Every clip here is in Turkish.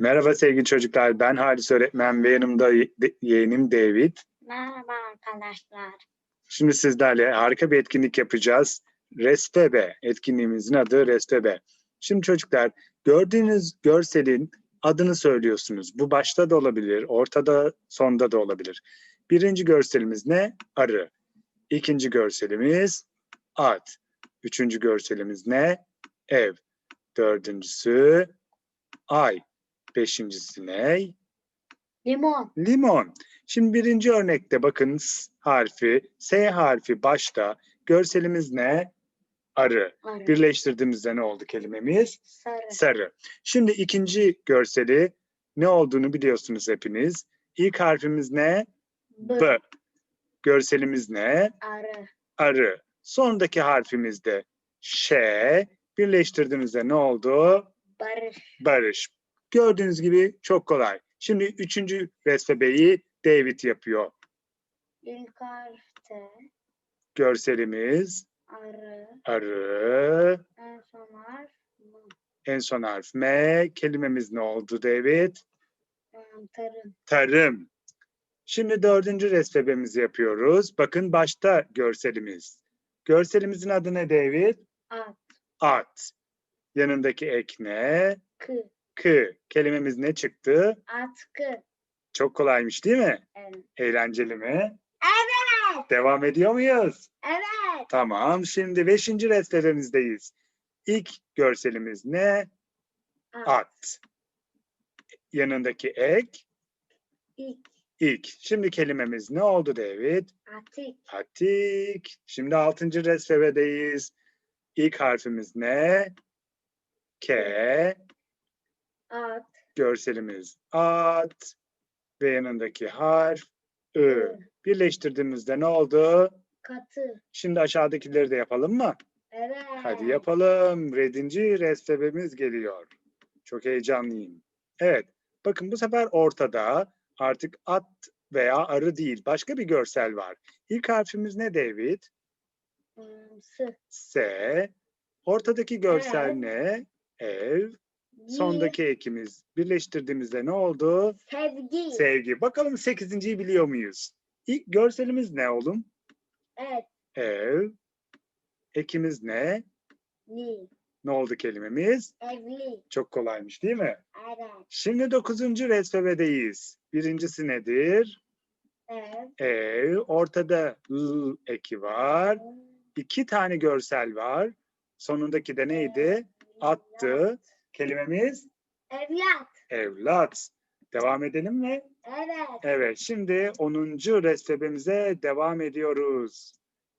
Merhaba sevgili çocuklar. Ben Halis öğretmen ve yanımda yeğenim David. Merhaba arkadaşlar. Şimdi sizlerle harika bir etkinlik yapacağız. Restebe. Etkinliğimizin adı Restebe. Şimdi çocuklar gördüğünüz görselin adını söylüyorsunuz. Bu başta da olabilir, ortada, sonda da olabilir. Birinci görselimiz ne? Arı. İkinci görselimiz at. Üçüncü görselimiz ne? Ev. Dördüncüsü ay. Beşincisi ne? Limon. Limon. Şimdi birinci örnekte bakın S harfi, S harfi başta. Görselimiz ne? Arı. Arı. Birleştirdiğimizde ne oldu kelimemiz? Sarı. Sarı. Şimdi ikinci görseli ne olduğunu biliyorsunuz hepiniz. İlk harfimiz ne? B. B. Görselimiz ne? Arı. Arı. Sondaki harfimiz de Ş. Birleştirdiğimizde ne oldu? Barış. Barış. Gördüğünüz gibi çok kolay. Şimdi üçüncü resmebeyi David yapıyor. İlk harfte Görselimiz arı. arı. En son harf mı? En son harf M. Kelimemiz ne oldu David? Em, Tarım. Tarım. Şimdi dördüncü resmebemizi yapıyoruz. Bakın başta görselimiz. Görselimizin adı ne David? At. At. Yanındaki ek ne? Kı. Kı. Kelimemiz ne çıktı? Atkı. Çok kolaymış değil mi? Evet. Eğlenceli mi? Evet. Devam ediyor muyuz? Evet. Tamam. Şimdi beşinci resmimizdeyiz. İlk görselimiz ne? At. At. Yanındaki ek İlk. ilk. Şimdi kelimemiz ne oldu David? Atik. Atik. Şimdi altıncı resmedeyiz. İlk harfimiz ne? K. At. Görselimiz at. Ve yanındaki harf Ö. Ö. Birleştirdiğimizde ne oldu? Katı. Şimdi aşağıdakileri de yapalım mı? Evet. Hadi yapalım. Redinci resmimiz geliyor. Çok heyecanlıyım. Evet. Bakın bu sefer ortada artık at veya arı değil. Başka bir görsel var. İlk harfimiz ne David? Em, Sı. S. Ortadaki görsel Evet. ne? Ev. Sondaki ekimiz birleştirdiğimizde ne oldu? Sevgi. Sevgi. Bakalım sekizinciyi biliyor muyuz? İlk görselimiz ne oğlum? Evet. Ev. Ekimiz ne? Li. Ne oldu kelimemiz? Evli. Çok kolaymış değil mi? Evet. Şimdi dokuzuncu resmedeyiz. Birincisi nedir? Ev. Ev. Ortada l eki var. İki tane görsel var. Sonundaki de neydi? Attı. Kelimemiz Evlat. evlat. Devam edelim mi? Evet. Evet. Şimdi 10. resmimize devam ediyoruz.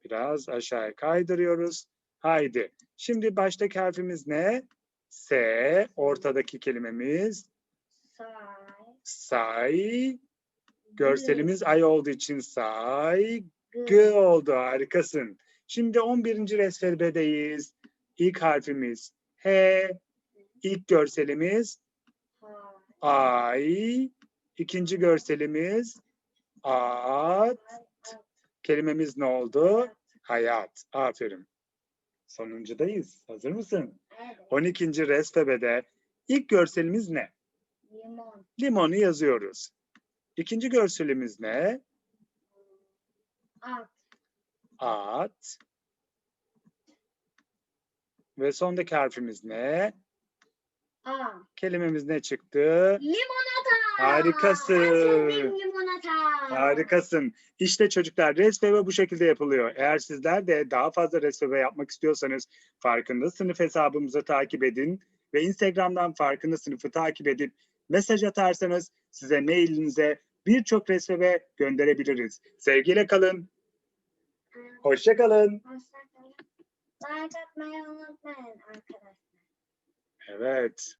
Biraz aşağıya kaydırıyoruz. Haydi. Şimdi baştaki harfimiz ne? S. Ortadaki kelimemiz Say. say. Görselimiz ay olduğu için say. G oldu. Harikasın. Şimdi 11. resmedeyiz. İlk harfimiz H. İlk görselimiz ay. İkinci görselimiz at. Kelimemiz ne oldu? Hayat. Aferin. Sonuncudayız. Hazır mısın? Evet. 12. resmede ilk görselimiz ne? Limon. Limonu yazıyoruz. İkinci görselimiz ne? At. At. Ve sondaki harfimiz ne? Kelimemiz ne çıktı? Limonata. Harikasın. Sevdiğim limonata. Harikasın. İşte çocuklar resmeve bu şekilde yapılıyor. Eğer sizler de daha fazla resmeve yapmak istiyorsanız Farkında Sınıf hesabımızı takip edin ve Instagram'dan Farkında Sınıfı takip edip mesaj atarsanız size mailinize birçok resmeve gönderebiliriz. Sevgiyle kalın. Hoşça kalın. Hoşçakalın. Like atmayı unutmayın arkadaşlar. Evet.